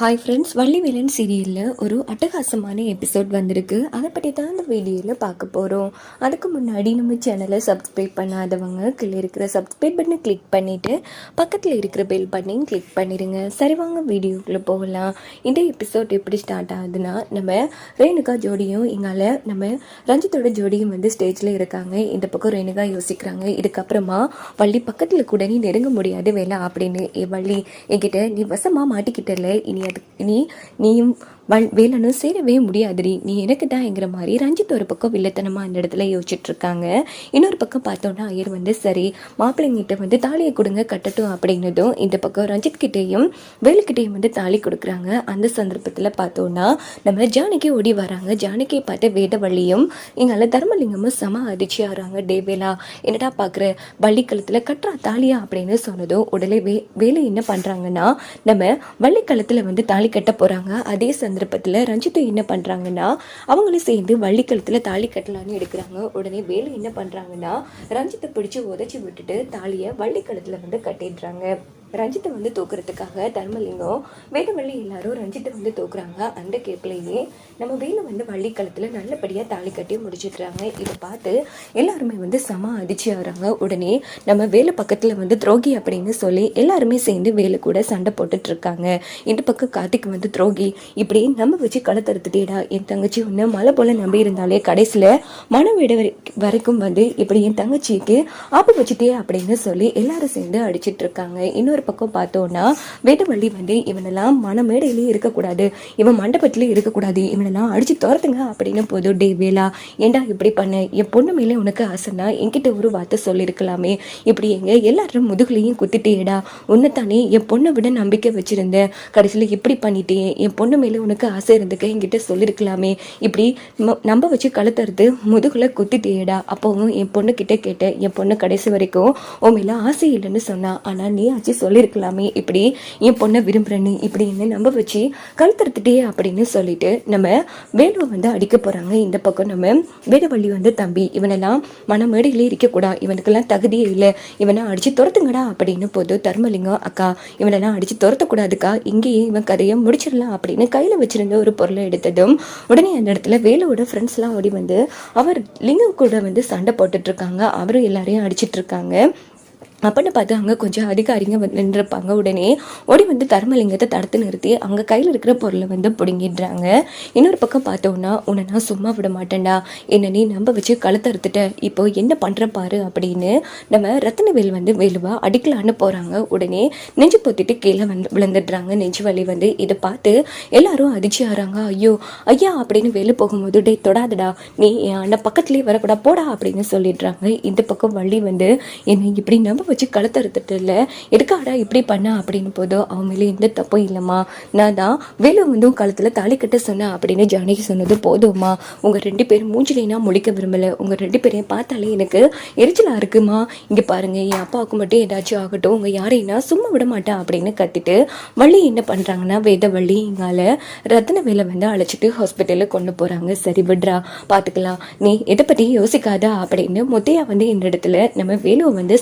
Hi friends Vallivelan சீரியலில் ஒரு அட்டகாசமான எபிசோட் வந்திருக்கு. அதை பற்றி தான் அந்த வீடியோவில் பார்க்க போகிறோம் அதுக்கு முன்னாடி நம்ம சேனலை சப்ஸ்கிரைப் பண்ணாதவங்க கீழே இருக்கிற சப்ஸ்கிரைப் பட்டனை கிளிக் பண்ணிவிட்டு பக்கத்தில் இருக்கிற பெல் பட்டனையும் கிளிக் பண்ணிடுங்க சரி வாங்க வீடியோக்குள்ளே போகலாம். இந்த எபிசோட் எப்படி ஸ்டார்ட் ஆகுதுன்னா நம்ம ரேணுகா ஜோடியும் எங்கால நம்ம ரஞ்சித்தோட ஜோடியும் வந்து ஸ்டேஜில் இருக்காங்க. இந்த பக்கம் ரேணுகா யோசிக்கிறாங்க. இதுக்கப்புறமா வள்ளி பக்கத்தில் கூட நீ நெருங்க முடியாது வேலை அப்படின்னு. ஏ வள்ளி என்கிட்ட நீ வசமாக மாட்டிக்கிட்டல. இனி முடியாது நீ நீயும் வல் வேலனும் சேரவே முடியாதுடி. நீ எனக்கு தான்ங்கிற மாதிரி ரஞ்சித் ஒரு பக்கம் வில்லத்தனமாக அந்த இடத்துல யோசிச்சுட்டு இருக்காங்க இன்னொரு பக்கம் பார்த்தோன்னா ஐயர் வந்து சரி மாப்பிள்ளைங்கிட்ட வந்து தாலியை கொடுங்க கட்டட்டும் அப்படின்னதும் இந்த பக்கம் ரஞ்சித் கிட்டேயும் வேலுக்கிட்டேயும் வந்து தாலி கொடுக்குறாங்க. அந்த சந்தர்ப்பத்தில் பார்த்தோன்னா நம்ம ஜானகி ஓடி வராங்க. ஜானகியை பார்த்து வேதவள்ளியும் எங்களால் தர்மலிங்கமும் செம அதிர்ச்சி ஆகிறாங்க டேவேலா என்னடா பார்க்குற வள்ளிக்கலத்தில் கட்டுறா தாலியா? அப்படின்னு சொன்னதும் உடலே வே வேலை என்ன பண்ணுறாங்கன்னா நம்ம வள்ளிக்கலத்தில் வந்து தாலி கட்ட போகிறாங்க அதே சந்தர்ப்பத்தில் ரஞ்சித்தும் என்ன பண்ணுறாங்கன்னா அவங்களும் சேர்ந்து வள்ளிக்கழுத்தில் தாலி கட்டலான்னு எடுக்கிறாங்க. உடனே வேலு என்ன பண்ணுறாங்கன்னா ரஞ்சித்தை பிடிச்சி உதச்சி விட்டுட்டு தாலியை வள்ளிக்கழுத்தில் வந்து கட்டிடுறாங்க. ரஞ்சித்தை வந்து தூக்குறதுக்காக தர்மலிங்கம் வேதவள்ளி எல்லாரும் ரஞ்சித்தை வந்து தூக்குறாங்க அந்த கேப்லேயே நம்ம வேலை வந்து வள்ளிக்கலத்தில் நல்லபடியாக தாலி கட்டி முடிச்சிடுறாங்க. இதை பார்த்து எல்லாருமே வந்து செம அதிர்ச்சி ஆகிறாங்க. உடனே நம்ம வேலை பக்கத்தில் வந்து துரோகி அப்படின்னு சொல்லி எல்லாருமே சேர்ந்து வேலை கூட சண்டை போட்டுட்டு இருக்காங்க. இந்த பக்கம் கார்த்திக் வந்து துரோகி இப்படி நம்ம வச்சு கழுத்தறுத்துட்டேடா என் தங்கச்சி ஒன்று மலை போல நம்பி இருந்தாலே கடைசியில் மனம் விட வரை- வரைக்கும் வந்து இப்படி என் தங்கச்சிக்கு ஆப்பு வச்சுட்டே அப்படின்னு சொல்லி எல்லாரும் சேர்ந்து அடிச்சிட்டு இருக்காங்க. இன்னொரு பக்கம் பார்த்தோன்னா வேட்டவள்ளி வந்து இவனெல்லாம் மன மேடையிலேயே இருக்கக்கூடாது. இவன் மண்டபத்திலே இருக்கக்கூடாது. இவனெல்லாம் அடிச்சு துரத்துங்க அப்படின்னு போதும் டே வேலா ஏண்டா இப்படி பண்ண? என் பொண்ணு மேலே உனக்கு ஆசைன்னா என்கிட்ட ஒரு வார்த்தை சொல்லியிருக்கலாமே. இப்படி எங்க எல்லாரும் முதுகுலையும் குத்திட்டேடா தானே என் பொண்ணை விட நம்பிக்கை வச்சிருந்தேன் கடைசியில் இப்படி பண்ணிட்டேன். என் பொண்ணு மேலே உனக்கு ஆசை இருந்துக்க என்கிட்ட சொல்லியிருக்கலாமே. இப்படி நம்ப வச்சு கழுத்துறது முதுகுல குத்திட்டேடா அப்போவும் என் பொண்ணு கிட்ட கேட்டேன். என் பொண்ணு கடைசி வரைக்கும் உன் மேலே ஆசை இல்லைன்னு சொன்னா. ஆனால் நீ ஆச்சு சொல்லியிருக்கலாமே. இப்படி என் பொண்ணை விரும்புறேன்னு இப்படின்னு நம்ப வச்சு கழுத்தறுத்துட்டே அப்படின்னு சொல்லிட்டு நம்ம வேலுவை வந்து அடிக்க போகிறாங்க இந்த பக்கம் நம்ம வேடவள்ளி வந்து தம்பி இவனெல்லாம் மனமேடையிலே இருக்கக்கூடா. இருக்கக்கூடாது இவனுக்கெல்லாம் தகுதியே இல்லை. இவனை அடித்து துரத்துங்கடா அப்படின்னு போது தர்மலிங்கம் அக்கா இவனெல்லாம் அடித்து துரத்தக்கூடாதுக்கா. இங்கேயே இவன் கதையை முடிச்சிடலாம் அப்படின்னு கையில் வச்சிருந்த ஒரு பொருளை எடுத்ததும் உடனே அந்த இடத்துல வேலுவோட ஃப்ரெண்ட்ஸ்லாம் ஓடி வந்து அவர் லிங்கம் கூட வந்து சண்டை போட்டுட்ருக்காங்க அவரும் எல்லாரையும் அடிச்சிட்ருக்காங்க அப்படின்னு பார்த்து அங்கே கொஞ்சம் அதிகாரிங்க வந்து நின்றுருப்பாங்க. உடனே ஓடி வந்து தர்மலிங்கத்தை தடுத்து நிறுத்தி அங்கே கையில் இருக்கிற பொருளை வந்து பிடுங்கிடுறாங்க. இன்னொரு பக்கம் பார்த்தோன்னா உன்னை நான் சும்மா விட மாட்டேன்டா. என்ன நீ நம்ப வச்சு கழுத்தறுத்துட்ட இப்போ என்ன பண்ணுற பாரு அப்படின்னு நம்ம ரத்னவேல் வந்து வேலுவா அடிக்கலான்னு போகிறாங்க உடனே நெஞ்சு பொத்திட்டு கீழே வந்து விழுந்துடுறாங்க. நெஞ்சு வலி வந்து இதை பார்த்து எல்லாரும் அதிர்ச்சி ஆகிறாங்க ஐயோ ஐயா அப்படின்னு வேலு போகும்போது டே தொடாதடா. நீ என் அண்ணன் பக்கத்துலேயே வரக்கூடா. போடா அப்படின்னு சொல்லிடுறாங்க. இந்த பக்கம் வள்ளி வந்து என்னை இப்படி நம்ப வச்சு கழுத்தறுத்துட்டு இல்லை எதுக்காடா இப்படி பண்ண அப்படின்னு போதோ அவன் மேலே எந்த தப்பும் இல்லைம்மா. நான் தான் வேலு வந்து உன் கழுத்தில் தாலி கட்ட சொன்னேன் அப்படின்னு ஜானகி சொன்னது போதும்மா. உங்கள் ரெண்டு பேரும் மூஞ்சிலே முடிக்க முழிக்க விரும்பலை. உங்கள் ரெண்டு பேரையும் பார்த்தாலே எனக்கு எரிச்சலாக இருக்குமா? இங்கே பாருங்கள் என் அப்பாவுக்கு மட்டும் ஏதாச்சும் ஆகட்டும். உங்கள் யாரையும் சும்மா விட மாட்டேன் அப்படின்னு கத்திட்டு வள்ளி என்ன பண்ணுறாங்கன்னா வேதவள்ளி இங்கால ரத்ன வேலை வந்து அழைச்சிட்டு ஹாஸ்பிட்டலில் கொண்டு போகிறாங்க சரி விட்றா. பார்த்துக்கலாம் நீ எதை பற்றி யோசிக்காதா அப்படின்னு முத்தையா வந்து இந்த இடத்துல நம்ம வேலுவை வந்து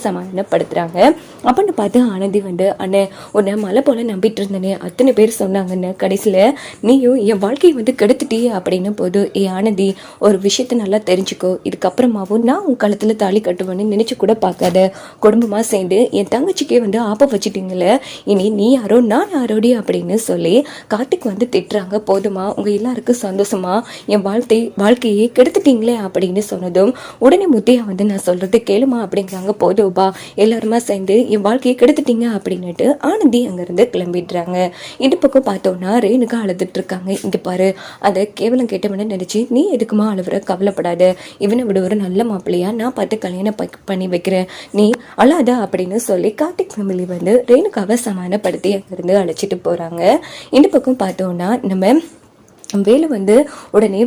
சமாதானப்படுத்துகிறாங்க அப்படின்னு பார்த்து ஆனந்தி வந்து அண்ணே உன்னை மலை போல நம்பிட்டு இருந்தனே அத்தனை பேர் சொன்னாங்கன்னு கடைசியில் நீயும் என் வாழ்க்கையை வந்து கெடுத்துட்டியே அப்படின்னு போது ஏ ஆனந்தி ஒரு விஷயத்த நல்லா தெரிஞ்சுக்கோ. இதுக்கப்புறமாவும் நான் உன் கழுத்தில் தாலி கட்டுவேன்னு நினச்சி கூட பார்க்காத. குடும்பமாக சேர்ந்து என் தங்கச்சிக்கே வந்து ஆப்ப வச்சுட்டீங்களே இனி நீ யாரோ நான் யாரோடி? அப்படின்னு சொல்லி கார்த்திக் வந்து திட்டுறாங்க. போதுமா உங்கள் எல்லாருக்கும் சந்தோஷமா? என் வாழ்க்கை வாழ்க்கையை கெடுத்துட்டீங்களே? அப்படின்னு சொன்னதும் உடனே முத்தையா வந்து நான் சொல்றது கேளுமா? அப்படிங்கிறாங்க. போதும்பா எல்லாருமா சேர்ந்து என் வாழ்க்கையை கெடுத்துட்டீங்க அப்படின்னுட்டு ஆனந்தி அங்கேருந்து கிளம்பிடுறாங்க. இந்த பக்கம் பார்த்தோன்னா ரேணுகா அழுதுட்டு இருக்காங்க. இங்கே பாரு அதை கேவலம் கேட்டவன நினச்சி நீ எதுக்குமா அழுவுற? கவலைப்படாத. இவனை விட ஒரு நல்ல மாப்பிள்ளையா நான் பார்த்து கல்யாணம் பண்ணி வைக்கிறேன். நீ அழாத அப்படின்னு சொல்லி கார்த்திக் ஃபேமிலி வந்து ரேணுகாவை சமாதானப்படுத்தி அங்கேருந்து அழைச்சிட்டு போகிறாங்க இந்த பக்கம் பார்த்தோன்னா நம்ம வேலு வந்து உடனே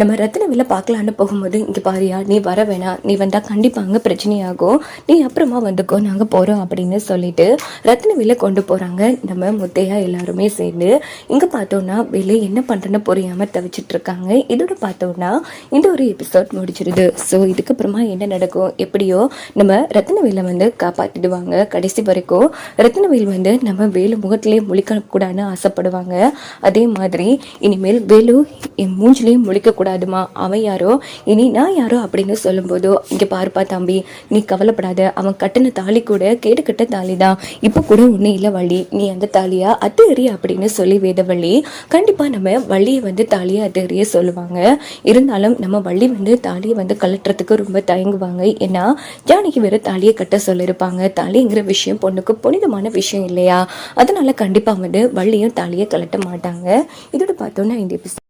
நம்ம ரத்னவில பார்க்கலான்னு போகும்போது இங்கே பாரியா நீ வர வேணாம் நீ வந்தால் கண்டிப்பாக அங்கே பிரச்சனையாகும். நீ அப்புறமா வந்துக்கோ. நாங்கள் போகிறோம் அப்படின்னு சொல்லிட்டு ரத்னவில கொண்டு போகிறாங்க நம்ம முத்தையா எல்லாருமே சேர்ந்து. இங்கே பார்த்தோன்னா வெளியே என்ன பண்ணுறேன்னு புரியாமல் தவிச்சிட்டு இருக்காங்க. இதோட பார்த்தோன்னா இந்த ஒரு எபிசோட் முடிச்சிருது ஸோ இதுக்கப்புறமா என்ன நடக்கும்? எப்படியோ நம்ம ரத்னவேலை வந்து காப்பாற்றிடுவாங்க கடைசி வரைக்கும். ரத்னவேல் வந்து நம்ம வேலு முகத்திலே முழிக்கக்கூடாதுன்னு ஆசைப்படுவாங்க. அதே மாதிரி இனிமேல் வேலு என் மூஞ்சிலேயே முழிக்கக்கூடாதுமா? அவன் யாரோ? இனி நான் யாரோ அப்படின்னு சொல்லும்போதோ இங்கே பாருப்பா தம்பி நீ கவலைப்படாத. அவன் கட்டின தாலி கூட கேட்டுக்கிட்ட தாலி தான். இப்போ கூட ஒன்றும் இல்லை வள்ளி. நீ அந்த தாலியா? எறிய அப்படின்னு சொல்லி வேதவள்ளி கண்டிப்பாக நம்ம வள்ளியை வந்து தாலியை எறிய சொல்லுவாங்க. இருந்தாலும் நம்ம வள்ளி வந்து தாலியை வந்து கலட்டுறதுக்கு ரொம்ப தயங்குவாங்க. ஏன்னா ஜானகி வேற தாலியை கட்ட சொல்லியிருப்பாங்க. தாலிங்கிற விஷயம் பொண்ணுக்கு புனிதமான விஷயம் இல்லையா? அதனால கண்டிப்பாக வந்து வள்ளியும் தாலியை கலட்ட மாட்டாங்க. இதோட பார்த்தோன்னா இந்த எபிசோட்